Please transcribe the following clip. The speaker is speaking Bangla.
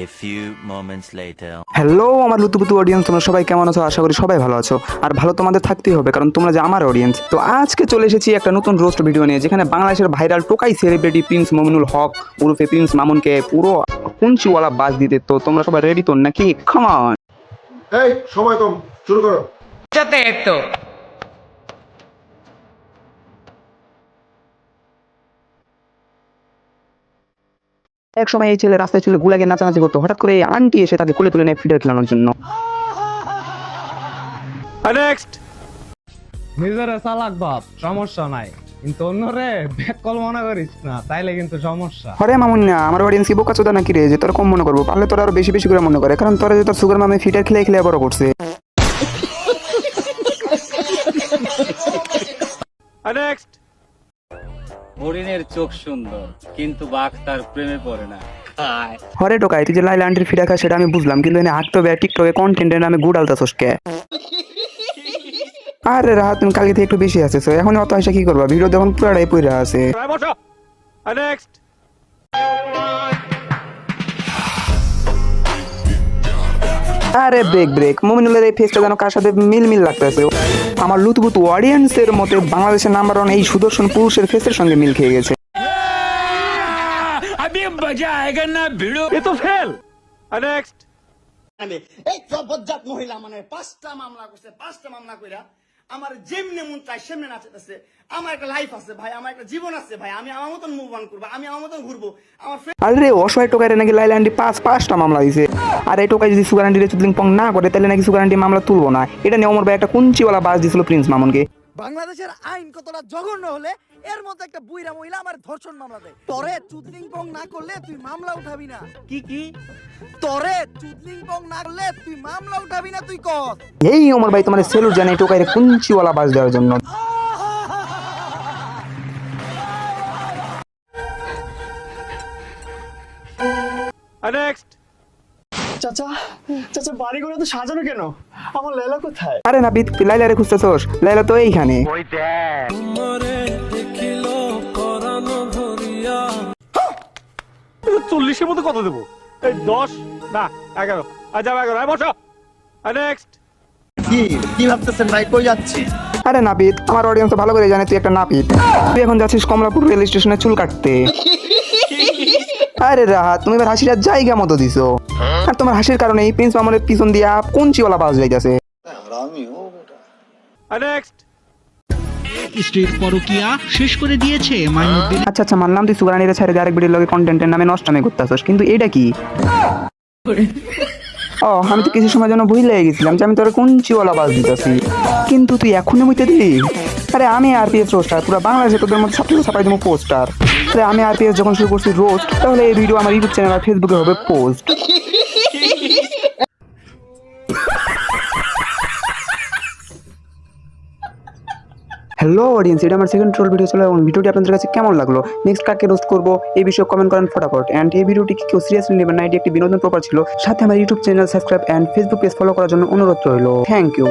A few moments later. Hello আমার লুতুপুতু অডিয়েন্স তোমরা সবাই কেমন আছো? আশা করি সবাই ভালো আছো। আর ভালো তোমাদের থাকতেই হবে কারণ তোমরা যে আমার অডিয়েন্স তো আজকে চলে এসেছি একটা নতুন রোস্ট ভিডিও নিয়ে যেখানে বাংলাদেশের ভাইরাল টোকাই সেলিব্রিটি প্রিন্স মমিনুল হক উরুফে প্রিন্স মামুনকে পুরো কুঞ্চিওয়ালা বাস দিতে। তো তোমরা সবাই রেডি তো নাকি? খামান এই সময় কম শুরু করো। esto. এক সময় এই ছেলে রাস্তায় চলে গুলাগে নাচানাচি করতো। হঠাৎ করে আন্টি এসে তাকে কোলে তুলে নেয় ফিডার খেলানোর জন্য। নিজের চালাক ভাব সমস্যা নাই। কিন্তু অন্যরে মনে করিস না তাইলে কিন্তু সমস্যা। মামুন না আমার অডিয়েন্স কি বোকা চোদা নাকি রে? যে তোর কম মনে করব পারলে তোর আরও বেশি বেশি করে মনে করে কারণ তোরা যে তোর সুগার মামে ফিটার খেলে খেলে বড় করছে। হরিণের চোখ সুন্দর কিন্তু বাঘ তার প্রেমে পড়ে না। হরে টোকাই তুই যে লাইল আন্টির ফিরে খাস সেটা আমি বুঝলাম কিন্তু এনে হাঁকতে হবে টিকটকে কন্টেন্টের নামে গুড আলতা সোসকে আরে রাত তুমি কালকে থেকে একটু বেশি আছে এখন অত আসা কি করবা? ভিডিও যখন পুরাটাই পুরা আছে। আরে ব্রেক ব্রেক মুমিনুলের এই ফেসটা যেন কার সাথে মিল মিল লাগতেছে। আমার লুতবুত অডিয়েন্সের মতে বাংলাদেশের নাম্বার ওয়ান এই সুদর্শন পুরুষের ফেসের সঙ্গে মিল খেয়ে গেছে। এই মহিলা মানে পাঁচটা মামলা করছে পাঁচটা মামলা কইরা আমার যেমনি মন চাই সেমনি নাচতেছে আমার একটা লাইফ আছে ভাই, আমার একটা জীবন আছে ভাই। আমি আমার মতন মুভ অন করব, আমি আমার মতন ঘুরবো। আমার আরে, অসহায় টোকাইরে নাকি লাইল আন্টি পাঁচ পাঁচটা মামলা দিছে। আর, এই টোকাই যদি সুগার আন্টি পং না করে, তাহলে নাকি সুগার আন্টি মামলা তুলবো না। এটা নিয়ে অমর ভাই একটা কুঞ্চিওয়ালা বাস দিছিল প্রিন্স মামুনকে। বাংলাদেশের আইন কতটা জঘন্য হলে এর মধ্যে একটা বুইরা মহিলা আমার ধর্ষণ মামলা দেয়। তরে চুদলিং পং না করলে তুই মামলা উঠাবি না। কি কি? তরে চুদলিং পং না করলে তুই মামলা উঠাবি না তুই কর এই অমর ভাই তোমার সেলুট জানে টোকাইরে কুঞ্চিওয়ালা বাস দেওয়ার জন্য। চাচা চাচা বাড়ি ঘরে তো সাজানো কেন? আমার লেলা কোথায়? আরে না বিদ লাইলা রে খুঁজতেছোস? লাইলা তো এইখানে। চল্লিশের মতো কত দেবো? এই দশ? না এগারো। আর যাব এগারো। আর বসো। নেক্সট কি কি ভাবতেছেন ভাই? কই যাচ্ছি? আরে নাপিত আমার অডিয়েন্স ভালো করে জানে তুই একটা নাপিত। তুই এখন যাচ্ছিস কমলাপুর রেল স্টেশনে চুল কাটতে। আরে রাহাত তুমি এবার হাসির জায়গা মতো দিছো। আর তোমার হাসির কারণে এই প্রিন্স মামুনের পিছন দিয়া কুঞ্চিওয়ালা বাস যাইতাছে। নেক্সট পরকিয়া শেষ করে দিয়েছে মাইনুদ্দিন। আচ্ছা আচ্ছা মানলাম তুই সুগারানিরে ছেড়ে দিয়ে আরেক ভিডিওর লগে কন্টেন্টের নামে নষ্টামি করতেছস কিন্তু এটা কি? ও আমি তো কিছু সময় জন্য ভুলে গেছিলাম যে আমি তোর কুঞ্চিওয়ালা বাস দিতেছি। কিন্তু তুই এখনই বুঝতে দিলি? আরে আমি আরপিএস রোস্টার পুরো বাংলাদেশে তোদের মধ্যে সবথেকে ছাপাই দেবো পোস্টার আরে আমি আরপিএস যখন শুরু করছি রোস্ট তাহলে এই ভিডিও আমার ইউটিউব চ্যানেল আর ফেসবুকে হবে পোস্ট হ্যালো অডিয়েন্স এটা আমার সেকেন্ড ট্রোল ভিডিও ছিল এবং ভিডিওটি আপনাদের কাছে কেমন লাগল? নেক্সট কাকে রোস্ট করব, এই বিষয়ে কমেন্ট করেন ফটাফট। অ্যান্ড এই ভিডিওটি কি কেউ সিরিয়াসলি নেবেন না, এটি একটি বিনোদন প্রপার ছিল। সাথে আমার YouTube channel subscribe and Facebook page follow করার জন্য অনুরোধ রইল। Thank you